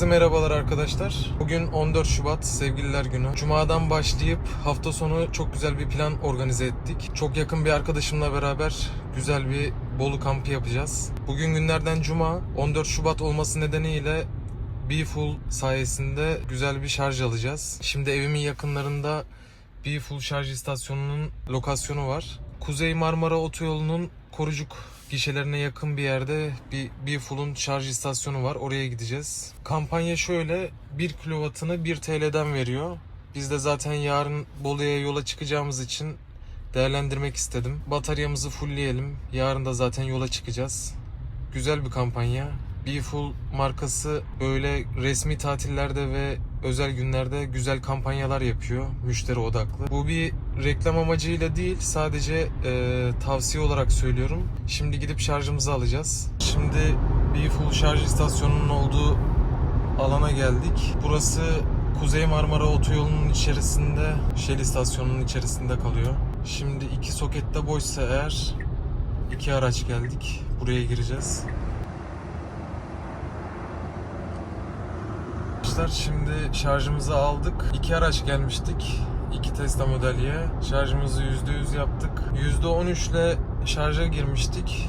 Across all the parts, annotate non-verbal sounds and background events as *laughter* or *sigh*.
Herkese merhabalar arkadaşlar. Bugün 14 Şubat Sevgililer Günü. Cuma'dan başlayıp hafta sonu çok güzel bir plan organize ettik. Çok yakın bir arkadaşımla beraber güzel bir Bolu kampı yapacağız. Bugün günlerden Cuma. 14 Şubat olması nedeniyle Full sayesinde güzel bir şarj alacağız. Şimdi evimin yakınlarında Full şarj istasyonunun lokasyonu var. Kuzey Marmara Otoyolu'nun Korucuk gişelerine yakın bir yerde bir Beeful'un şarj istasyonu var. Oraya gideceğiz. Kampanya şöyle 1 kilovatını 1 TL'den veriyor. Biz de zaten yarın Bolu'ya yola çıkacağımız için değerlendirmek istedim. Bataryamızı fullleyelim. Yarın da zaten yola çıkacağız. Güzel bir kampanya. Beeful markası böyle resmi tatillerde ve özel günlerde güzel kampanyalar yapıyor müşteri odaklı. Bu bir reklam amacıyla değil sadece e, tavsiye olarak söylüyorum. Şimdi gidip şarjımızı alacağız. Şimdi Beeful şarj istasyonunun olduğu alana geldik. Burası Kuzey Marmara Otoyolu'nun içerisinde, Shell istasyonunun içerisinde kalıyor. Şimdi iki sokette boşsa eğer iki araç geldik. Buraya gireceğiz. Arkadaşlar şimdi şarjımızı aldık. İki araç gelmiştik. İki Tesla Model Y. Şarjımızı %100 yaptık. %13 ile şarja girmiştik.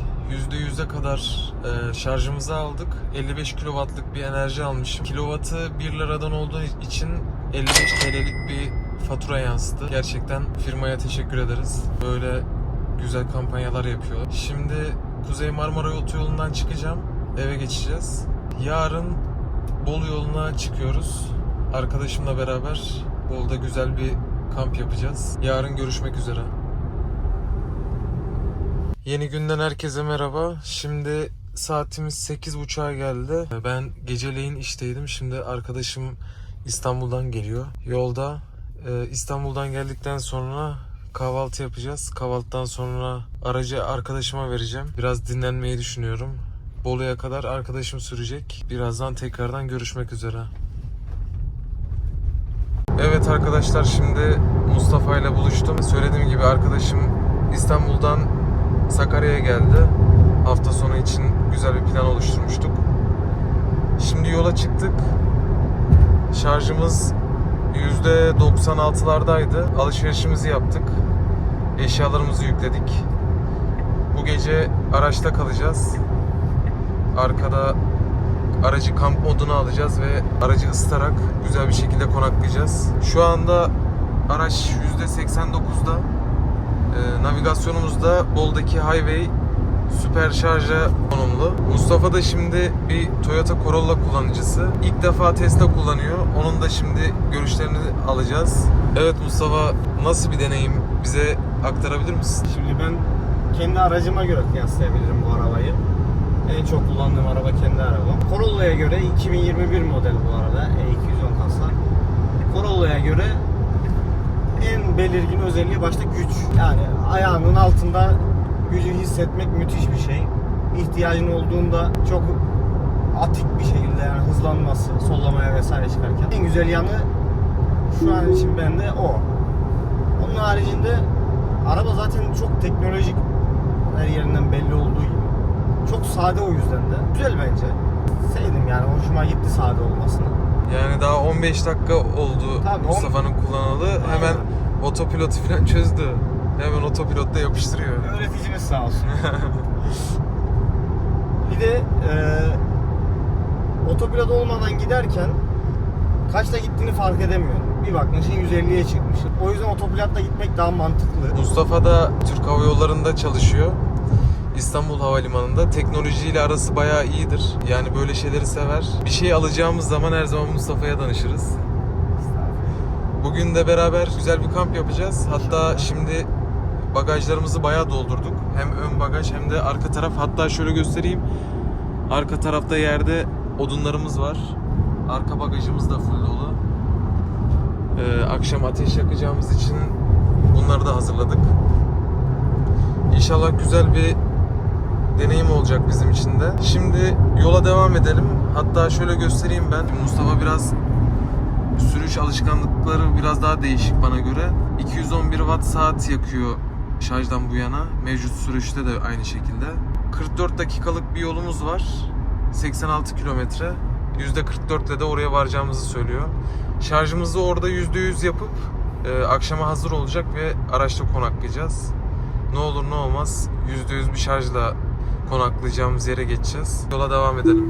%100'e kadar e, şarjımızı aldık. 55 kW'lık bir enerji almışım. Kilovatı 1 liradan olduğu için 55 TL'lik bir fatura yansıdı. Gerçekten firmaya teşekkür ederiz. Böyle güzel kampanyalar yapıyor. Şimdi Kuzey Marmara Otoyolu'ndan çıkacağım. Eve geçeceğiz. Yarın Bolu yoluna çıkıyoruz. Arkadaşımla beraber Bolu'da güzel bir kamp yapacağız. Yarın görüşmek üzere. Yeni günden herkese merhaba. Şimdi saatimiz 8.30'a geldi. Ben geceleyin işteydim. Şimdi arkadaşım İstanbul'dan geliyor. Yolda e, İstanbul'dan geldikten sonra kahvaltı yapacağız. Kahvaltıdan sonra aracı arkadaşıma vereceğim. Biraz dinlenmeyi düşünüyorum. Bolu'ya kadar arkadaşım sürecek. Birazdan tekrardan görüşmek üzere. Evet arkadaşlar şimdi Mustafa ile buluştum. Söylediğim gibi arkadaşım İstanbul'dan Sakarya'ya geldi. Hafta sonu için güzel bir plan oluşturmuştuk. Şimdi yola çıktık. Şarjımız %96'lardaydı. Alışverişimizi yaptık. Eşyalarımızı yükledik. Bu gece araçta kalacağız. Arkada aracı kamp moduna alacağız ve aracı ısıtarak güzel bir şekilde konaklayacağız. Şu anda araç %89'da. Ee, navigasyonumuzda Bol'daki Highway süper şarja konumlu. Mustafa da şimdi bir Toyota Corolla kullanıcısı. İlk defa Tesla kullanıyor. Onun da şimdi görüşlerini alacağız. Evet Mustafa nasıl bir deneyim bize aktarabilir misin? Şimdi ben kendi aracıma göre kıyaslayabilirim bu arabayı. En çok kullandığım araba kendi arabam. Corolla'ya göre 2021 model bu arada. E210 kasa. Corolla'ya göre en belirgin özelliği başta güç. Yani ayağının altında gücü hissetmek müthiş bir şey. İhtiyacın olduğunda çok atik bir şekilde yani hızlanması, sollamaya vesaire çıkarken. En güzel yanı şu an için bende o. Onun haricinde araba zaten çok teknolojik her yerinden belli olduğu gibi. Çok sade o yüzden de. Güzel bence. Sevdim yani hoşuma gitti sade olmasını. Yani daha 15 dakika oldu Tabii, Mustafa'nın kullanalı. Hemen otopilotu falan çözdü. Hemen otopilotta yapıştırıyor. Öğreticimiz sağ olsun. *laughs* bir de e, otopilot olmadan giderken kaçta gittiğini fark edemiyorum. Bir bakmışsın 150'ye çıkmış. O yüzden otopilotla gitmek daha mantıklı. Mustafa da Türk Hava Yolları'nda çalışıyor. İstanbul Havalimanı'nda teknolojiyle arası bayağı iyidir. Yani böyle şeyleri sever. Bir şey alacağımız zaman her zaman Mustafa'ya danışırız. Bugün de beraber güzel bir kamp yapacağız. Hatta şimdi bagajlarımızı bayağı doldurduk. Hem ön bagaj hem de arka taraf. Hatta şöyle göstereyim. Arka tarafta yerde odunlarımız var. Arka bagajımız da full dolu. Ee, akşam ateş yakacağımız için bunları da hazırladık. İnşallah güzel bir deneyim olacak bizim için de. Şimdi yola devam edelim. Hatta şöyle göstereyim ben. Mustafa biraz sürüş alışkanlıkları biraz daha değişik bana göre. 211 watt saat yakıyor şarjdan bu yana. Mevcut sürüşte de aynı şekilde. 44 dakikalık bir yolumuz var. 86 kilometre. %44 ile de oraya varacağımızı söylüyor. Şarjımızı orada %100 yapıp e, akşama hazır olacak ve araçta konaklayacağız. Ne olur ne olmaz %100 bir şarjla konaklayacağımız yere geçeceğiz. Yola devam edelim.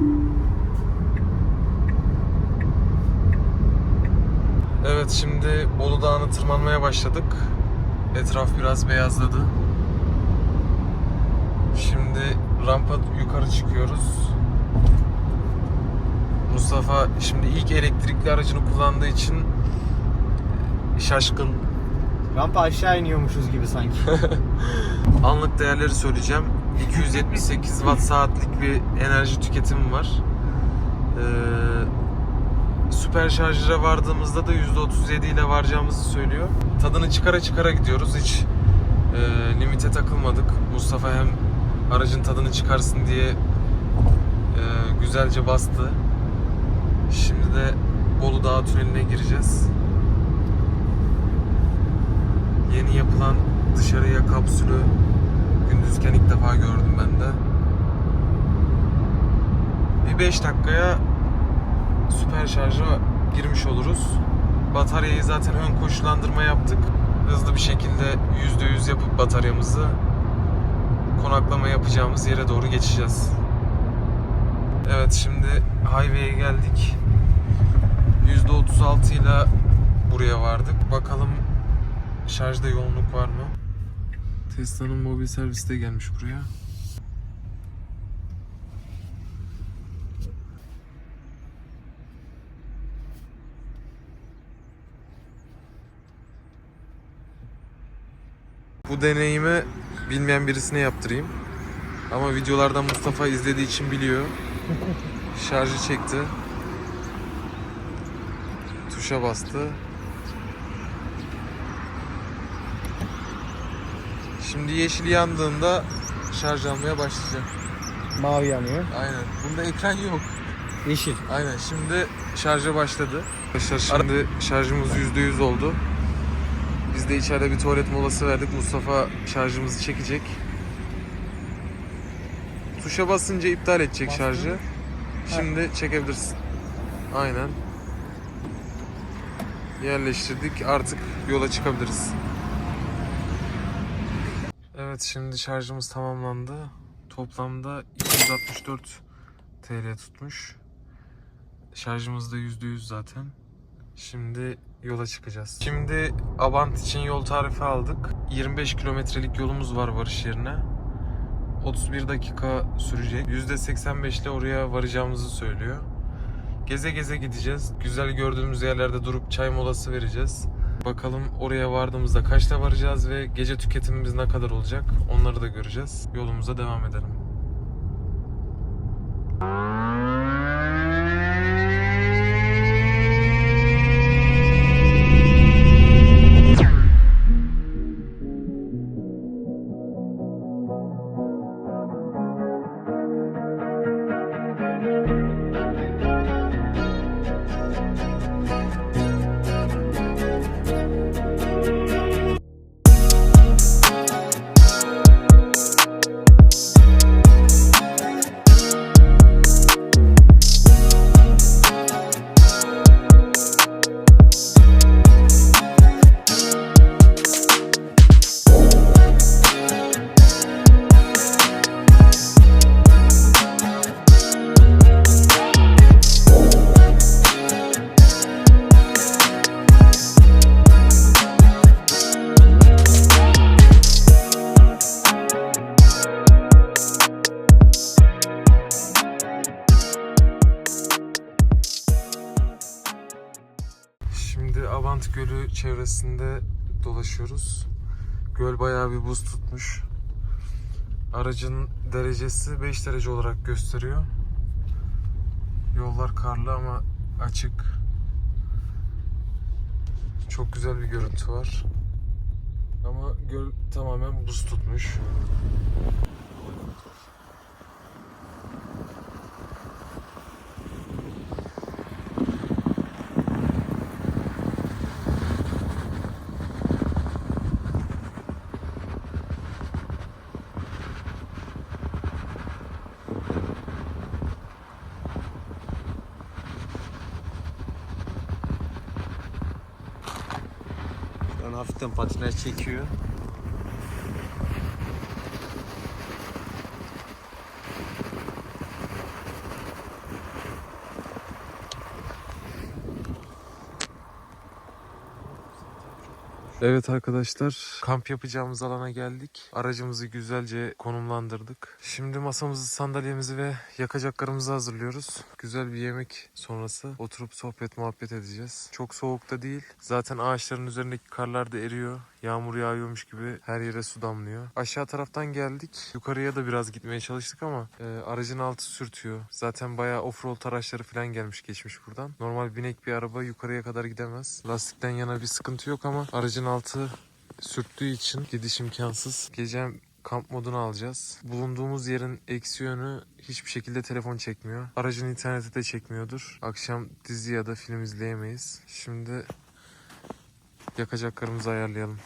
Evet şimdi Bolu Dağı'nı tırmanmaya başladık. Etraf biraz beyazladı. Şimdi rampa yukarı çıkıyoruz. Mustafa şimdi ilk elektrikli aracını kullandığı için şaşkın. Rampa aşağı iniyormuşuz gibi sanki. *laughs* Anlık değerleri söyleyeceğim. 278 watt saatlik bir enerji tüketimim var. Ee, süper şarjöre vardığımızda da %37 ile varacağımızı söylüyor. Tadını çıkara çıkara gidiyoruz. Hiç e, limite takılmadık. Mustafa hem aracın tadını çıkarsın diye e, güzelce bastı. Şimdi de Bolu Dağı tüneline gireceğiz. Yeni yapılan dışarıya kapsülü gündüzken ilk defa gördüm ben de. Bir 5 dakikaya süper şarja girmiş oluruz. Bataryayı zaten ön koşullandırma yaptık. Hızlı bir şekilde %100 yapıp bataryamızı konaklama yapacağımız yere doğru geçeceğiz. Evet şimdi highway'e geldik. %36 ile buraya vardık. Bakalım şarjda yoğunluk var mı? Tesla'nın mobil servisi de gelmiş buraya. Bu deneyimi bilmeyen birisine yaptırayım. Ama videolardan Mustafa izlediği için biliyor. Şarjı çekti. Tuşa bastı. Şimdi yeşil yandığında şarj almaya başlayacak. Mavi yanıyor. Aynen. Bunda ekran yok. Yeşil. Aynen. Şimdi şarja başladı. Arkadaşlar şimdi şarjımız %100 oldu. Biz de içeride bir tuvalet molası verdik. Mustafa şarjımızı çekecek. Tuşa basınca iptal edecek Bastın. şarjı. Şimdi çekebilirsin. Aynen. Yerleştirdik. Artık yola çıkabiliriz. Evet şimdi şarjımız tamamlandı. Toplamda 264 TL tutmuş. Şarjımız da %100 zaten. Şimdi yola çıkacağız. Şimdi Abant için yol tarifi aldık. 25 kilometrelik yolumuz var varış yerine. 31 dakika sürecek. %85 ile oraya varacağımızı söylüyor. Geze geze gideceğiz. Güzel gördüğümüz yerlerde durup çay molası vereceğiz. Bakalım oraya vardığımızda kaçta varacağız ve gece tüketimimiz ne kadar olacak onları da göreceğiz. Yolumuza devam edelim. Avant Gölü çevresinde dolaşıyoruz. Göl bayağı bir buz tutmuş. Aracın derecesi 5 derece olarak gösteriyor. Yollar karlı ama açık. Çok güzel bir görüntü var. Ama göl tamamen buz tutmuş. Hafiften patinaj çekiyor. Evet arkadaşlar kamp yapacağımız alana geldik. Aracımızı güzelce konumlandırdık. Şimdi masamızı, sandalyemizi ve yakacaklarımızı hazırlıyoruz. Güzel bir yemek sonrası oturup sohbet muhabbet edeceğiz. Çok soğuk da değil. Zaten ağaçların üzerindeki karlar da eriyor. Yağmur yağıyormuş gibi her yere su damlıyor. Aşağı taraftan geldik. Yukarıya da biraz gitmeye çalıştık ama e, aracın altı sürtüyor. Zaten bayağı offroad araçları falan gelmiş geçmiş buradan. Normal binek bir araba yukarıya kadar gidemez. Lastikten yana bir sıkıntı yok ama aracın altı sürttüğü için gidiş imkansız. Gece kamp modunu alacağız. Bulunduğumuz yerin eksi yönü hiçbir şekilde telefon çekmiyor. Aracın interneti de çekmiyordur. Akşam dizi ya da film izleyemeyiz. Şimdi yakacaklarımızı ayarlayalım.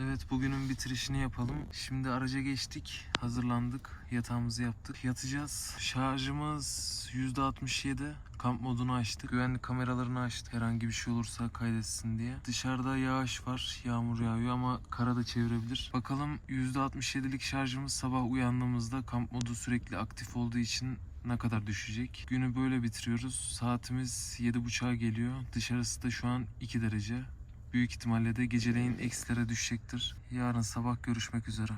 Evet bugünün bitirişini yapalım. Şimdi araca geçtik. Hazırlandık. Yatağımızı yaptık. Yatacağız. Şarjımız %67. Kamp modunu açtık. Güvenlik kameralarını açtık. Herhangi bir şey olursa kaydetsin diye. Dışarıda yağış var. Yağmur yağıyor ama kara da çevirebilir. Bakalım %67'lik şarjımız sabah uyandığımızda kamp modu sürekli aktif olduğu için ne kadar düşecek. Günü böyle bitiriyoruz. Saatimiz 7.30'a geliyor. Dışarısı da şu an 2 derece. Büyük ihtimalle de geceleyin eksilere düşecektir. Yarın sabah görüşmek üzere.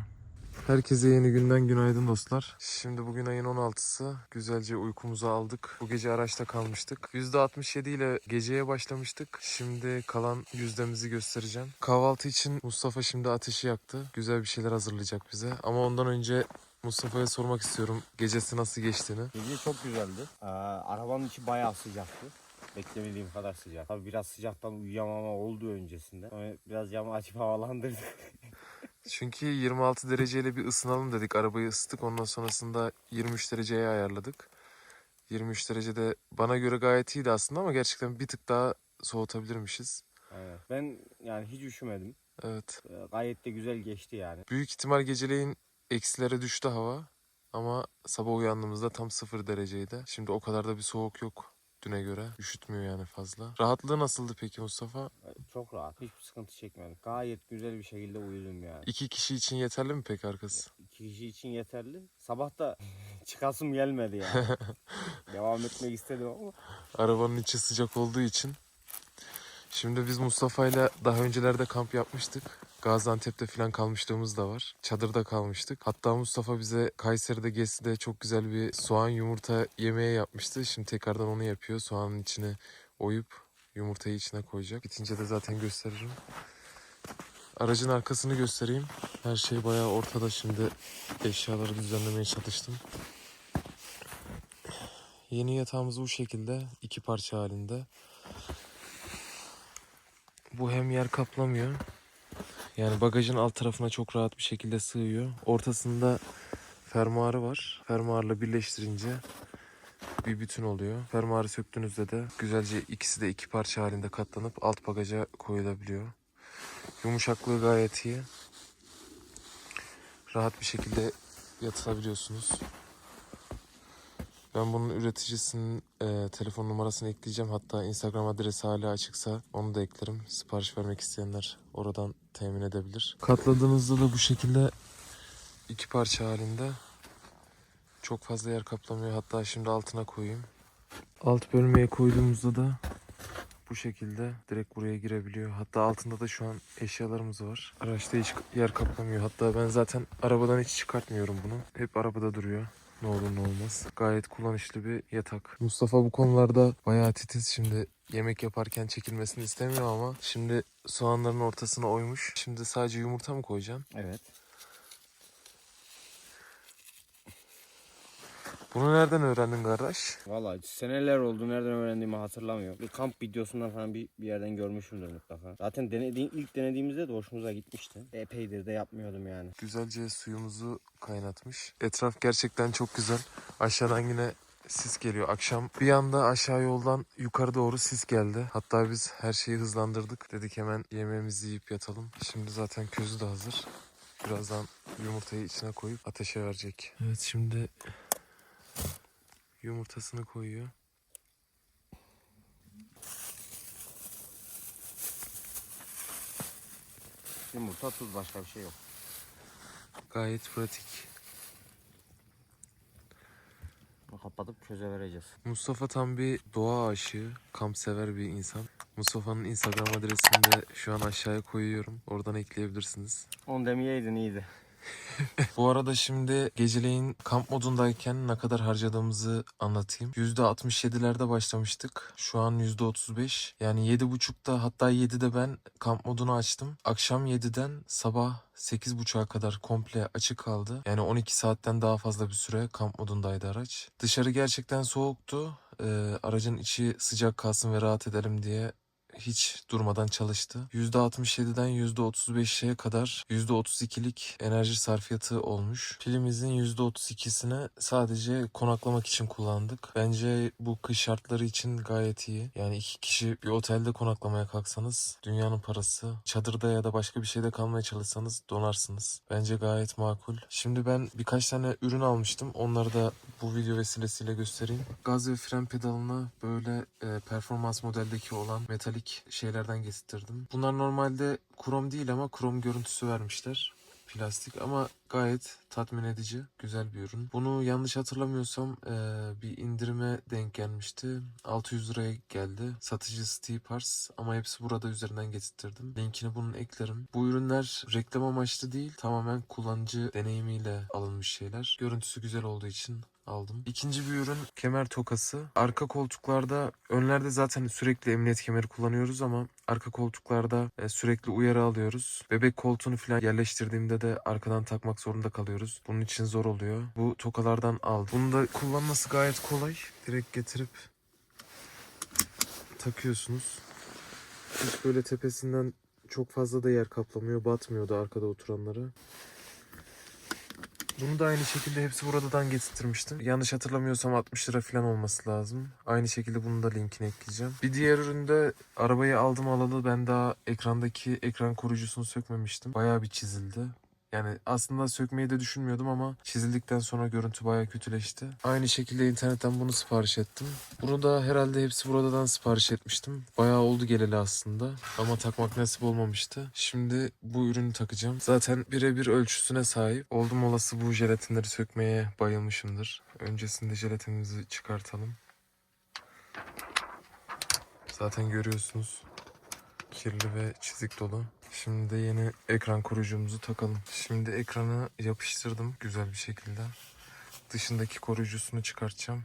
Herkese yeni günden günaydın dostlar. Şimdi bugün ayın 16'sı. Güzelce uykumuzu aldık. Bu gece araçta kalmıştık. %67 ile geceye başlamıştık. Şimdi kalan yüzdemizi göstereceğim. Kahvaltı için Mustafa şimdi ateşi yaktı. Güzel bir şeyler hazırlayacak bize. Ama ondan önce Mustafa'ya sormak istiyorum gecesi nasıl geçtiğini. Gece çok güzeldi. Ee, arabanın içi bayağı sıcaktı. Beklemediğim kadar sıcak. Tabii biraz sıcaktan uyuyamama oldu öncesinde. Sonra biraz camı açıp havalandırdık. *laughs* Çünkü 26 dereceyle bir ısınalım dedik. Arabayı ısıttık. Ondan sonrasında 23 dereceye ayarladık. 23 derecede bana göre gayet iyiydi aslında ama gerçekten bir tık daha soğutabilirmişiz. Evet. Ben yani hiç üşümedim. Evet. Gayet de güzel geçti yani. Büyük ihtimal geceleyin eksilere düştü hava. Ama sabah uyandığımızda tam 0 dereceydi. Şimdi o kadar da bir soğuk yok düne göre. Üşütmüyor yani fazla. Rahatlığı nasıldı peki Mustafa? Çok rahat. Hiçbir sıkıntı çekmedim. Gayet güzel bir şekilde uyudum yani. İki kişi için yeterli mi peki arkası? İki kişi için yeterli. Sabah da *laughs* çıkasım gelmedi yani. *laughs* Devam etmek istedim ama. Arabanın içi sıcak olduğu için. Şimdi biz Mustafa'yla daha öncelerde kamp yapmıştık. Gaziantep'te falan kalmışlığımız da var. Çadırda kalmıştık. Hatta Mustafa bize Kayseri'de Gesi'de çok güzel bir soğan yumurta yemeği yapmıştı. Şimdi tekrardan onu yapıyor. Soğanın içine oyup yumurtayı içine koyacak. Bitince de zaten gösteririm. Aracın arkasını göstereyim. Her şey bayağı ortada şimdi. Eşyaları düzenlemeye çalıştım. Yeni yatağımız bu şekilde. iki parça halinde. Bu hem yer kaplamıyor. Yani bagajın alt tarafına çok rahat bir şekilde sığıyor. Ortasında fermuarı var. Fermuarla birleştirince bir bütün oluyor. Fermuarı söktüğünüzde de güzelce ikisi de iki parça halinde katlanıp alt bagaja koyulabiliyor. Yumuşaklığı gayet iyi. Rahat bir şekilde yatılabiliyorsunuz. Ben bunun üreticisinin e, telefon numarasını ekleyeceğim. Hatta Instagram adresi hala açıksa onu da eklerim. Sipariş vermek isteyenler oradan temin edebilir. Katladığınızda da bu şekilde iki parça halinde. Çok fazla yer kaplamıyor. Hatta şimdi altına koyayım. Alt bölmeye koyduğumuzda da bu şekilde direkt buraya girebiliyor. Hatta altında da şu an eşyalarımız var. Araçta hiç yer kaplamıyor. Hatta ben zaten arabadan hiç çıkartmıyorum bunu. Hep arabada duruyor. Ne olur ne olmaz. Gayet kullanışlı bir yatak. Mustafa bu konularda bayağı titiz. Şimdi yemek yaparken çekilmesini istemiyor ama şimdi soğanların ortasına oymuş. Şimdi sadece yumurta mı koyacaksın? Evet. Bunu nereden öğrendin kardeş? Vallahi seneler oldu nereden öğrendiğimi hatırlamıyorum. Bir kamp videosundan falan bir, bir yerden görmüşümdür mutlaka. Zaten denediğim, ilk denediğimizde de hoşumuza gitmişti. Epeydir de yapmıyordum yani. Güzelce suyumuzu kaynatmış. Etraf gerçekten çok güzel. Aşağıdan yine sis geliyor. Akşam bir anda aşağı yoldan yukarı doğru sis geldi. Hatta biz her şeyi hızlandırdık. Dedik hemen yemeğimizi yiyip yatalım. Şimdi zaten közü de hazır. Birazdan yumurtayı içine koyup ateşe verecek. Evet şimdi yumurtasını koyuyor. Yumurta, tuz başka bir şey yok. Gayet pratik. Bunu kapatıp köze vereceğiz. Mustafa tam bir doğa aşığı, kamp sever bir insan. Mustafa'nın Instagram adresini de şu an aşağıya koyuyorum. Oradan ekleyebilirsiniz. On demeyeydin iyiydi. Bu arada şimdi geceleyin kamp modundayken ne kadar harcadığımızı anlatayım. %67'lerde başlamıştık. Şu an %35. Yani 7.30'da hatta 7'de ben kamp modunu açtım. Akşam 7'den sabah 8.30'a kadar komple açık kaldı. Yani 12 saatten daha fazla bir süre kamp modundaydı araç. Dışarı gerçekten soğuktu. Ee, aracın içi sıcak kalsın ve rahat edelim diye hiç durmadan çalıştı. %67'den %35'e kadar %32'lik enerji sarfiyatı olmuş. Pilimizin %32'sini sadece konaklamak için kullandık. Bence bu kış şartları için gayet iyi. Yani iki kişi bir otelde konaklamaya kalksanız dünyanın parası. Çadırda ya da başka bir şeyde kalmaya çalışsanız donarsınız. Bence gayet makul. Şimdi ben birkaç tane ürün almıştım. Onları da bu video vesilesiyle göstereyim. Gaz ve fren pedalına böyle e, performans modeldeki olan metalik şeylerden getirdim. Bunlar normalde krom değil ama krom görüntüsü vermişler. Plastik ama gayet tatmin edici, güzel bir ürün. Bunu yanlış hatırlamıyorsam e, bir indirime denk gelmişti. 600 liraya geldi. Satıcı Steve Pars ama hepsi burada üzerinden getirttirdim. Linkini bunun eklerim. Bu ürünler reklam amaçlı değil, tamamen kullanıcı deneyimiyle alınmış şeyler. Görüntüsü güzel olduğu için aldım. İkinci bir ürün kemer tokası. Arka koltuklarda önlerde zaten sürekli emniyet kemeri kullanıyoruz ama arka koltuklarda e, sürekli uyarı alıyoruz. Bebek koltuğunu falan yerleştirdiğimde de arkadan takmak zorunda kalıyoruz. Bunun için zor oluyor. Bu tokalardan aldım. Bunu da kullanması gayet kolay. Direkt getirip takıyorsunuz. Hiç böyle tepesinden çok fazla da yer kaplamıyor. Batmıyor da arkada oturanlara. Bunu da aynı şekilde hepsi buradan getirtmiştim. Yanlış hatırlamıyorsam 60 lira falan olması lazım. Aynı şekilde bunu da linkini ekleyeceğim. Bir diğer üründe arabayı aldım alalı ben daha ekrandaki ekran koruyucusunu sökmemiştim. Bayağı bir çizildi. Yani aslında sökmeyi de düşünmüyordum ama çizildikten sonra görüntü bayağı kötüleşti. Aynı şekilde internetten bunu sipariş ettim. Bunu da herhalde hepsi buradan sipariş etmiştim. Bayağı oldu geleli aslında ama takmak nasip olmamıştı. Şimdi bu ürünü takacağım. Zaten birebir ölçüsüne sahip. Oldum olası bu jelatinleri sökmeye bayılmışımdır. Öncesinde jelatinimizi çıkartalım. Zaten görüyorsunuz kirli ve çizik dolu. Şimdi de yeni ekran koruyucumuzu takalım. Şimdi ekranı yapıştırdım güzel bir şekilde. Dışındaki koruyucusunu çıkartacağım.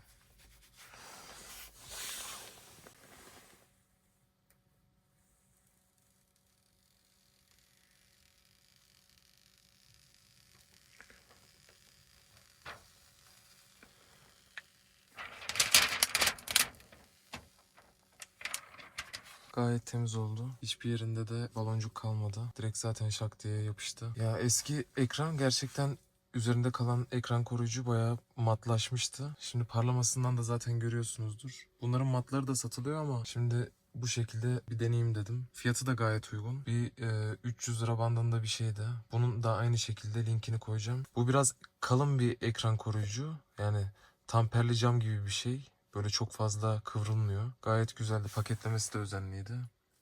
Gayet temiz oldu. Hiçbir yerinde de baloncuk kalmadı. Direkt zaten şak diye yapıştı. Ya eski ekran gerçekten üzerinde kalan ekran koruyucu bayağı matlaşmıştı. Şimdi parlamasından da zaten görüyorsunuzdur. Bunların matları da satılıyor ama şimdi bu şekilde bir deneyim dedim. Fiyatı da gayet uygun. Bir e, 300 lira bandında bir şeydi. Bunun da aynı şekilde linkini koyacağım. Bu biraz kalın bir ekran koruyucu. Yani tamperli cam gibi bir şey. Böyle çok fazla kıvrılmıyor. Gayet güzeldi. Paketlemesi de özenliydi.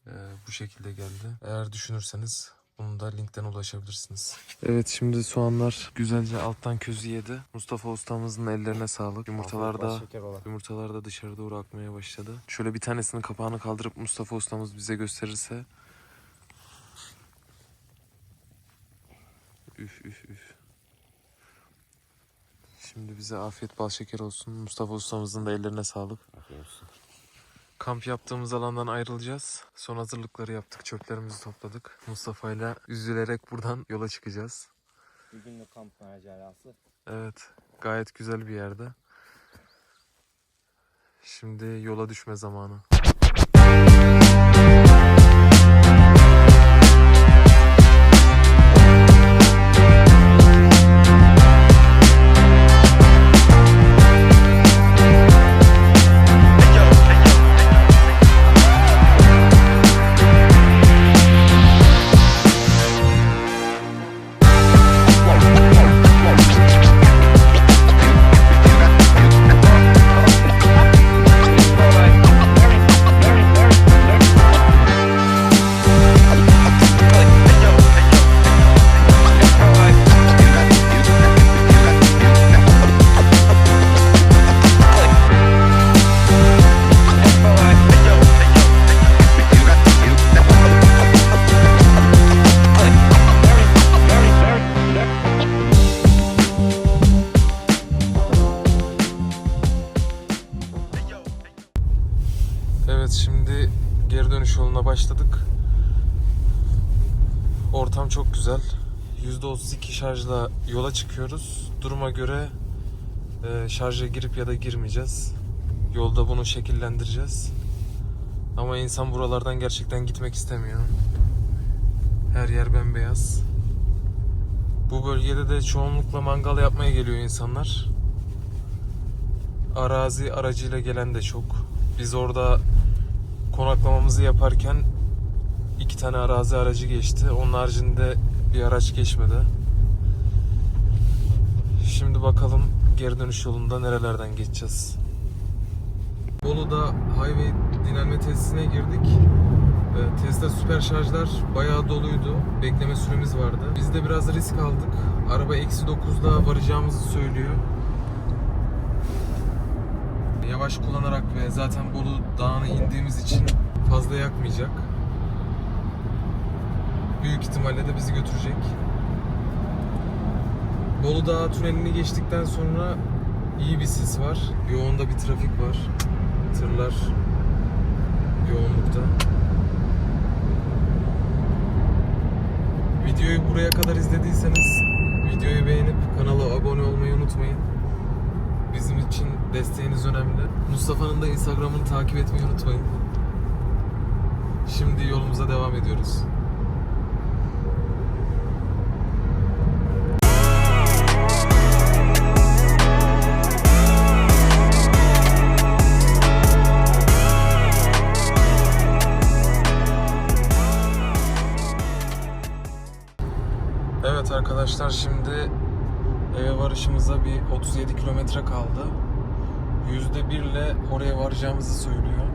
Ee, bu şekilde geldi. Eğer düşünürseniz bunu da linkten ulaşabilirsiniz. Evet şimdi soğanlar güzelce alttan közü yedi. Mustafa ustamızın ellerine sağlık. Yumurtalar da. Yumurtalar da dışarı doğru akmaya başladı. Şöyle bir tanesinin kapağını kaldırıp Mustafa ustamız bize gösterirse. Üf üf üf. Şimdi bize afiyet bal şeker olsun. Mustafa ustamızın da ellerine sağlık. Kamp yaptığımız alandan ayrılacağız. Son hazırlıkları yaptık. Çöplerimizi topladık. Mustafa ile üzülerek buradan yola çıkacağız. Bir günlük kamp macerası. Evet. Gayet güzel bir yerde. Şimdi yola düşme zamanı. Evet şimdi geri dönüş yoluna başladık. Ortam çok güzel. %32 şarjla yola çıkıyoruz. Duruma göre e, şarja girip ya da girmeyeceğiz. Yolda bunu şekillendireceğiz. Ama insan buralardan gerçekten gitmek istemiyor. Her yer bembeyaz. Bu bölgede de çoğunlukla mangal yapmaya geliyor insanlar. Arazi aracıyla gelen de çok. Biz orada konaklamamızı yaparken iki tane arazi aracı geçti. Onun haricinde bir araç geçmedi. Şimdi bakalım geri dönüş yolunda nerelerden geçeceğiz. Bolu'da highway dinlenme tesisine girdik. Tesla süper şarjlar bayağı doluydu. Bekleme süremiz vardı. Biz de biraz risk aldık. Araba eksi 9'da varacağımızı söylüyor. Yavaş kullanarak ve zaten Bolu Dağı'na indiğimiz için fazla yakmayacak. Büyük ihtimalle de bizi götürecek. Bolu Dağı tünelini geçtikten sonra iyi bir sis var. Yoğunda bir trafik var. Tırlar yoğunlukta. Videoyu buraya kadar izlediyseniz videoyu beğenip kanala abone olmayı unutmayın. Desteğiniz önemli. Mustafa'nın da Instagram'ını takip etmeyi unutmayın. Şimdi yolumuza devam ediyoruz. Evet arkadaşlar şimdi eve varışımıza bir 37 kilometre kaldı. Yüzde birle oraya varacağımızı söylüyor.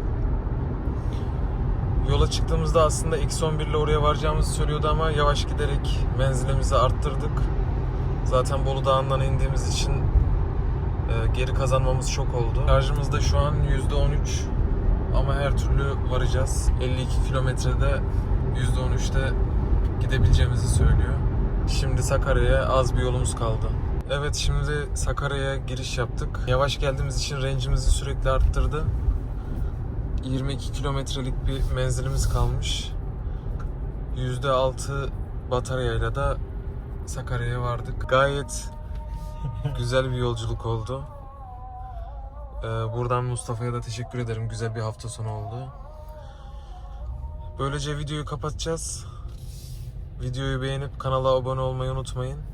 Yola çıktığımızda aslında X11 ile oraya varacağımızı söylüyordu ama yavaş giderek menzilimizi arttırdık. Zaten Bolu Dağı'ndan indiğimiz için e, geri kazanmamız çok oldu. Şarjımız da şu an %13 ama her türlü varacağız. 52 kilometrede %13'te gidebileceğimizi söylüyor. Şimdi Sakarya'ya az bir yolumuz kaldı. Evet şimdi Sakarya'ya giriş yaptık. Yavaş geldiğimiz için range'imizi sürekli arttırdı. 22 kilometrelik bir menzilimiz kalmış. %6 bataryayla da Sakarya'ya vardık. Gayet *laughs* güzel bir yolculuk oldu. Ee, buradan Mustafa'ya da teşekkür ederim. Güzel bir hafta sonu oldu. Böylece videoyu kapatacağız. Videoyu beğenip kanala abone olmayı unutmayın.